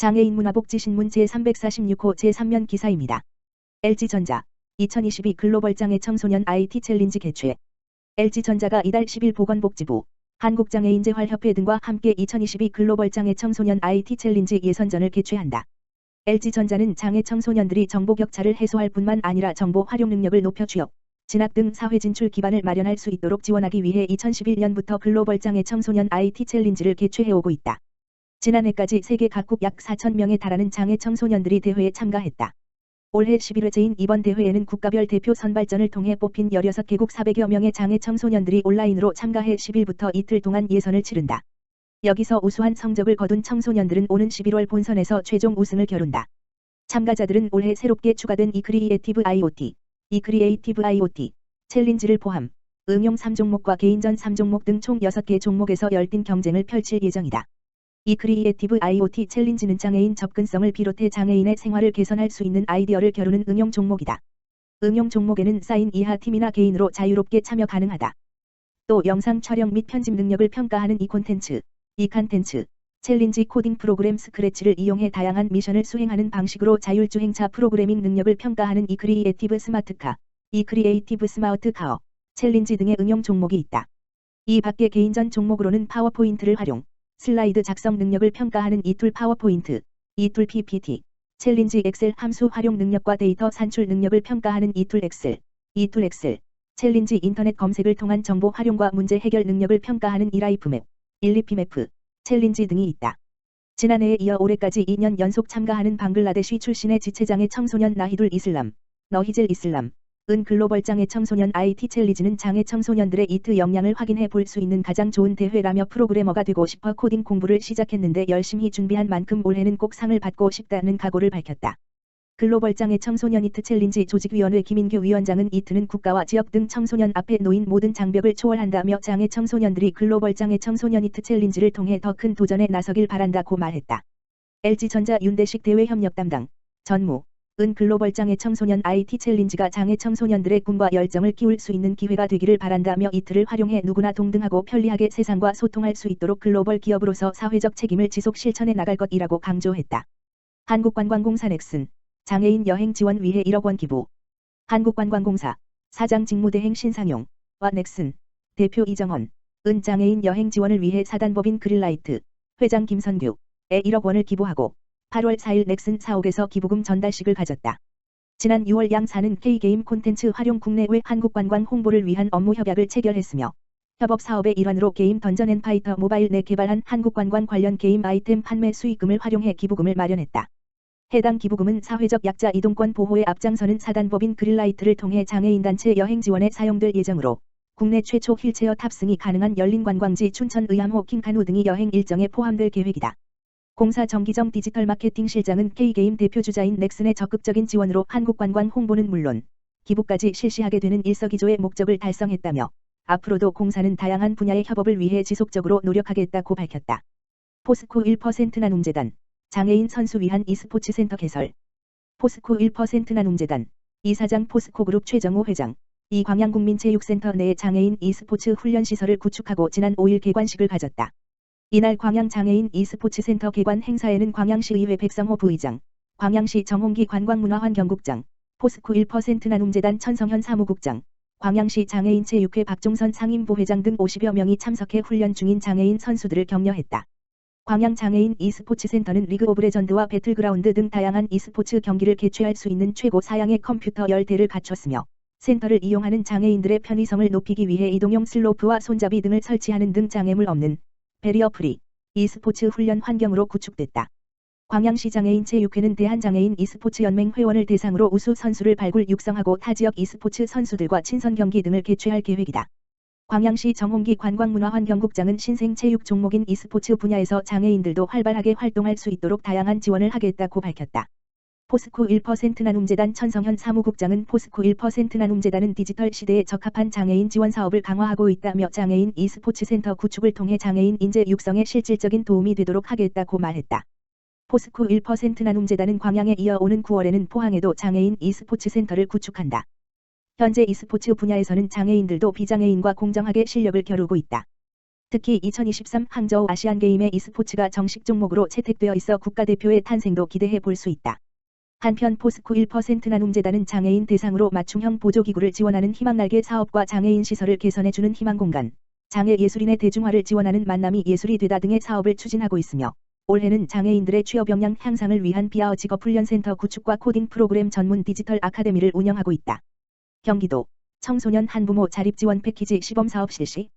장애인 문화복지신문 제346호 제3면 기사입니다. LG전자 2022 글로벌 장애 청소년 IT 챌린지 개최 LG전자가 이달 10일 보건복지부 한국장애인재활협회 등과 함께 2022 글로벌 장애 청소년 IT 챌린지 예선전을 개최한다. LG전자는 장애 청소년들이 정보 격차를 해소할 뿐만 아니라 정보 활용 능력을 높여 취업, 진학 등 사회 진출 기반을 마련할 수 있도록 지원하기 위해 2011년부터 글로벌 장애 청소년 IT 챌린지를 개최해오고 있다. 지난해까지 세계 각국 약 4천 명에 달하는 장애 청소년들이 대회에 참가했다. 올해 11회째인 이번 대회에는 국가별 대표 선발전을 통해 뽑힌 16개국 400여 명의 장애 청소년들이 온라인으로 참가해 10일부터 이틀 동안 예선을 치른다. 여기서 우수한 성적을 거둔 청소년들은 오는 11월 본선에서 최종 우승을 겨룬다. 참가자들은 올해 새롭게 추가된 이크리에이티브 IoT, 이크리에이티브 IoT 챌린지를 포함 응용 3종목과 개인전 3종목 등 총 6개 종목에서 열띤 경쟁을 펼칠 예정이다. 이 크리에이티브 IoT 챌린지는 장애인 접근성을 비롯해 장애인의 생활을 개선할 수 있는 아이디어를 겨루는 응용 종목이다. 응용 종목에는 사인 이하 팀이나 개인으로 자유롭게 참여 가능하다. 또 영상 촬영 및 편집 능력을 평가하는 이 콘텐츠, 이 칸텐츠, 챌린지 코딩 프로그램 스크래치를 이용해 다양한 미션을 수행하는 방식으로 자율주행차 프로그래밍 능력을 평가하는 이 크리에이티브 스마트카, 이 크리에이티브 스마트 카어, 챌린지 등의 응용 종목이 있다. 이 밖에 개인전 종목으로는 파워포인트를 활용, 슬라이드 작성 능력을 평가하는 이 툴 파워포인트, 이 툴 PPT, 챌린지 엑셀 함수 활용 능력과 데이터 산출 능력을 평가하는 이 툴 엑셀, 이 툴 엑셀, 챌린지 인터넷 검색을 통한 정보 활용과 문제 해결 능력을 평가하는 이라이프맵, 일리피맵프, 챌린지 등이 있다. 지난해에 이어 올해까지 2년 연속 참가하는 방글라데시 출신의 지체장애 청소년 나히둘 이슬람, 너히젤 이슬람, 은 글로벌 장애 청소년 IT 챌리지는 장애 청소년들의 이트 역량을 확인해 볼 수 있는 가장 좋은 대회라며 프로그래머가 되고 싶어 코딩 공부를 시작했는데 열심히 준비한 만큼 올해는 꼭 상을 받고 싶다는 각오를 밝혔다. 글로벌 장애 청소년 이트 챌린지 조직위원회 김인규 위원장은 이트는 국가와 지역 등 청소년 앞에 놓인 모든 장벽을 초월한다며 장애 청소년들이 글로벌 장애 청소년 이트 챌린지를 통해 더 큰 도전에 나서길 바란다고 말했다. LG전자 윤대식 대외 협력 담당 전무 은 글로벌 장애 청소년 IT 챌린지가 장애 청소년들의 꿈과 열정을 키울 수 있는 기회가 되기를 바란다며 이틀을 활용해 누구나 동등하고 편리하게 세상과 소통할 수 있도록 글로벌 기업으로서 사회적 책임을 지속 실천해 나갈 것이라고 강조했다. 한국관광공사 넥슨 장애인 여행 지원 위해 1억 원 기부. 한국관광공사 사장 직무대행 신상용. 와 넥슨. 대표 이정헌. 은 장애인 여행 지원을 위해 사단법인 그릴라이트. 회장 김선규에 1억 원을 기부하고 8월 4일 넥슨 사옥에서 기부금 전달식을 가졌다. 지난 6월 양사는 K게임 콘텐츠 활용 국내외 한국 관광 홍보를 위한 업무 협약을 체결했으며 협업 사업의 일환으로 게임 던전 앤 파이터 모바일 내 개발한 한국 관광 관련 게임 아이템 판매 수익금을 활용해 기부금을 마련했다. 해당 기부금은 사회적 약자 이동권 보호에 앞장서는 사단법인 그릴라이트를 통해 장애인단체 여행 지원에 사용될 예정으로 국내 최초 휠체어 탑승이 가능한 열린 관광지 춘천 의암호 킹카누 등이 여행 일정에 포함될 계획이다. 공사 정기정 디지털 마케팅 실장은 K게임 대표주자인 넥슨의 적극적인 지원으로 한국 관광 홍보는 물론 기부까지 실시하게 되는 일석이조의 목적을 달성했다며 앞으로도 공사는 다양한 분야의 협업을 위해 지속적으로 노력하겠다고 밝혔다. 포스코 1% 나눔재단 장애인 선수 위한 e스포츠 센터 개설. 포스코 1% 나눔재단 이사장 포스코 그룹 최정호 회장 이 광양국민체육센터 내 장애인 e스포츠 훈련시설을 구축하고 지난 5일 개관식을 가졌다. 이날 광양장애인 e스포츠센터 개관 행사에는 광양시의회 백성호 부의장, 광양시 정홍기 관광문화환경국장, 포스코 1% 나눔재단 천성현 사무국장, 광양시 장애인체육회 박종선 상임부회장 등 50여 명이 참석해 훈련 중인 장애인 선수들을 격려했다. 광양장애인 e스포츠센터는 리그 오브 레전드와 배틀그라운드 등 다양한 e스포츠 경기를 개최할 수 있는 최고 사양의 컴퓨터 10대를 갖췄으며 센터를 이용하는 장애인들의 편의성을 높이기 위해 이동용 슬로프와 손잡이 등을 설치하는 등 장애물 없는 베리어 프리 e스포츠 훈련 환경으로 구축됐다. 광양시 장애인 체육회는 대한장애인 e스포츠 연맹 회원을 대상으로 우수 선수를 발굴 육성하고 타 지역 e스포츠 선수들과 친선 경기 등을 개최할 계획이다. 광양시 정홍기 관광문화환경국장은 신생 체육 종목인 e스포츠 분야에서 장애인들도 활발하게 활동할 수 있도록 다양한 지원을 하겠다고 밝혔다. 포스코 1% 나눔재단 천성현 사무국장은 포스코 1% 나눔재단은 디지털 시대에 적합한 장애인 지원 사업을 강화하고 있다며 장애인 e스포츠 센터 구축을 통해 장애인 인재 육성에 실질적인 도움이 되도록 하겠다고 말했다. 포스코 1% 나눔재단은 광양에 이어 오는 9월에는 포항에도 장애인 e스포츠 센터를 구축한다. 현재 e스포츠 분야에서는 장애인들도 비장애인과 공정하게 실력을 겨루고 있다. 특히 2023 항저우 아시안게임의 e스포츠가 정식 종목으로 채택되어 있어 국가대표의 탄생도 기대해 볼 수 있다. 한편 포스코 1% 나눔재단은 장애인 대상으로 맞춤형 보조기구를 지원하는 희망날개 사업과 장애인 시설을 개선해주는 희망공간, 장애 예술인의 대중화를 지원하는 만남이 예술이 되다 등의 사업을 추진하고 있으며 올해는 장애인들의 취업 역량 향상을 위한 비아어 직업훈련센터 구축과 코딩 프로그램 전문 디지털 아카데미를 운영하고 있다. 경기도 청소년 한부모 자립지원 패키지 시범사업 실시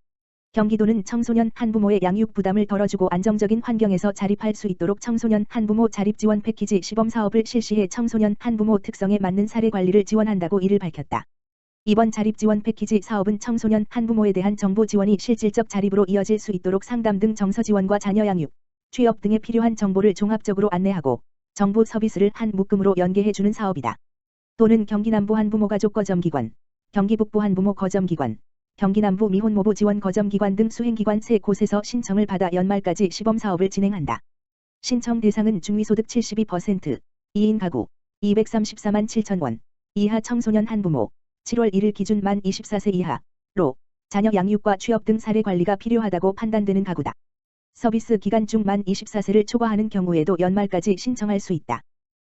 경기도는 청소년 한부모의 양육 부담을 덜어주고 안정적인 환경에서 자립할 수 있도록 청소년 한부모 자립 지원 패키지 시범 사업을 실시해 청소년 한부모 특성에 맞는 사례 관리를 지원한다고 이를 밝혔다. 이번 자립 지원 패키지 사업은 청소년 한부모에 대한 정보 지원이 실질적 자립으로 이어질 수 있도록 상담 등 정서 지원과 자녀 양육, 취업 등에 필요한 정보를 종합적으로 안내하고 정보 서비스를 한 묶음으로 연계해주는 사업이다. 또는 경기 남부 한부모 가족 거점기관, 경기 북부 한부모 거점기관, 경기 남부 미혼모부 지원 거점기관 등 수행기관 3곳에서 신청을 받아 연말까지 시범사업을 진행한다. 신청 대상은 중위소득 72%, 2인 가구, 234만 7천원, 이하 청소년 한부모, 7월 1일 기준 만 24세 이하로 자녀 양육과 취업 등 사례 관리가 필요하다고 판단되는 가구다. 서비스 기간 중 만 24세를 초과하는 경우에도 연말까지 신청할 수 있다.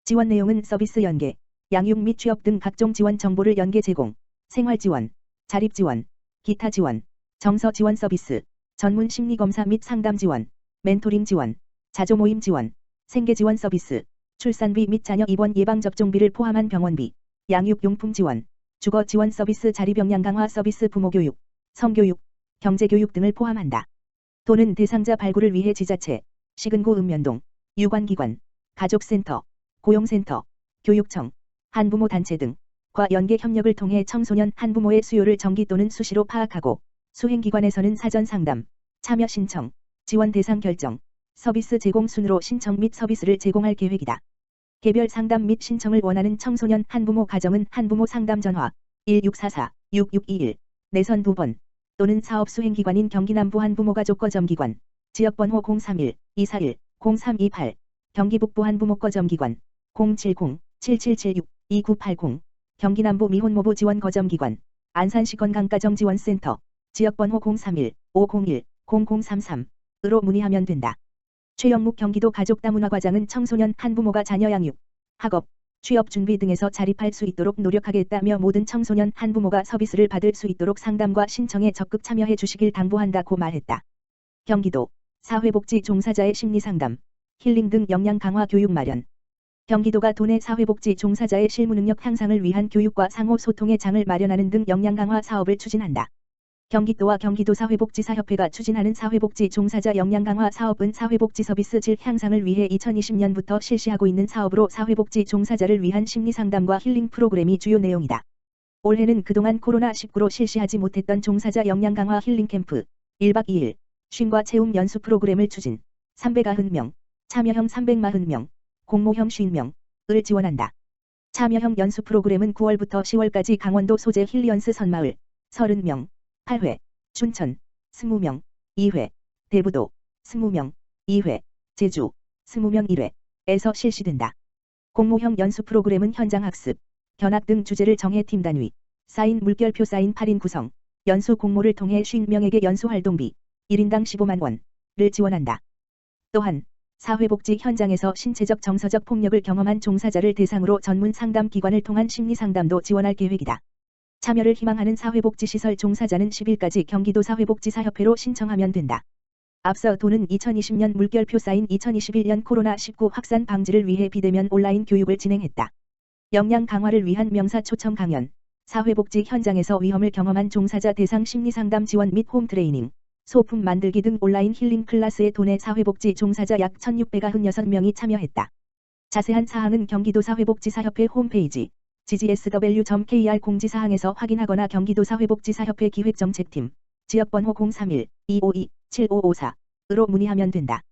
지원 내용은 서비스 연계, 양육 및 취업 등 각종 지원 정보를 연계 제공, 생활 지원, 자립 지원, 기타 지원, 정서 지원 서비스, 전문 심리 검사 및 상담 지원, 멘토링 지원, 자조 모임 지원, 생계 지원 서비스, 출산비 및 자녀 입원 예방 접종비를 포함한 병원비, 양육 용품 지원, 주거 지원 서비스 자립 역량 강화 서비스 부모 교육, 성교육, 경제 교육 등을 포함한다. 또는 대상자 발굴을 위해 지자체, 시근고 읍면동, 유관기관, 가족센터, 고용센터, 교육청, 한부모 단체 등 과 연계 협력을 통해 청소년 한부모의 수요를 정기 또는 수시로 파악하고 수행기관에서는 사전 상담, 참여 신청, 지원 대상 결정, 서비스 제공 순으로 신청 및 서비스를 제공할 계획이다. 개별 상담 및 신청을 원하는 청소년 한부모 가정은 한부모 상담 전화 1644-6621 내선 2번 또는 사업 수행기관인 경기남부 한부모 가족 거점기관 지역번호 031-241-0328 경기북부 한부모 거점기관 070-7776-2980 경기남부 미혼모부 지원 거점기관 안산시 건강가정지원센터 지역번호 031-501-0033으로 문의하면 된다. 최영묵 경기도 가족다문화과장은 청소년 한부모가 자녀 양육, 학업, 취업 준비 등에서 자립할 수 있도록 노력하겠다며 모든 청소년 한부모가 서비스를 받을 수 있도록 상담과 신청에 적극 참여해 주시길 당부한다고 말했다. 경기도 사회복지 종사자의 심리상담, 힐링 등 역량 강화 교육 마련, 경기도가 도내 사회복지 종사자의 실무능력 향상을 위한 교육과 상호 소통의 장을 마련하는 등 역량 강화 사업을 추진한다. 경기도와 경기도 사회복지사협회가 추진하는 사회복지 종사자 역량 강화 사업은 사회복지 서비스 질 향상을 위해 2020년부터 실시하고 있는 사업으로 사회복지 종사자를 위한 심리상담과 힐링 프로그램이 주요 내용이다. 올해는 그동안 코로나19로 실시하지 못했던 종사자 역량 강화 힐링 캠프 1박 2일 쉼과 체험 연수 프로그램을 추진 390명, 참여형 340명, 공모형 50명을 지원한다. 참여형 연수 프로그램은 9월부터 10월까지 강원도 소재 힐리언스 선마을 30명, 8회, 춘천 20명, 2회, 대부도 20명, 2회, 제주 20명 1회에서 실시된다. 공모형 연수 프로그램은 현장 학습, 견학 등 주제를 정해 팀 단위, 사인 물결표 사인 8인 구성, 연수 공모를 통해 50명에게 연수 활동비 1인당 15만 원을 지원한다. 또한 사회복지 현장에서 신체적 정서적 폭력을 경험한 종사자를 대상으로 전문 상담 기관을 통한 심리 상담도 지원할 계획이다. 참여를 희망하는 사회복지시설 종사자는 10일까지 경기도 사회복지사협회로 신청하면 된다. 앞서 도는 2020년 물결표 사인 2021년 코로나19 확산 방지를 위해 비대면 온라인 교육을 진행했다. 역량 강화를 위한 명사 초청 강연, 사회복지 현장에서 위험을 경험한 종사자 대상 심리상담 지원 및 홈 트레이닝, 소품 만들기 등 온라인 힐링 클래스에 도내 사회복지 종사자 약 1696명이 참여했다. 자세한 사항은 경기도 사회복지사협회 홈페이지 ggsw.kr 공지사항에서 확인하거나 경기도 사회복지사협회 기획정책팀 지역번호 031-252-7554으로 문의하면 된다.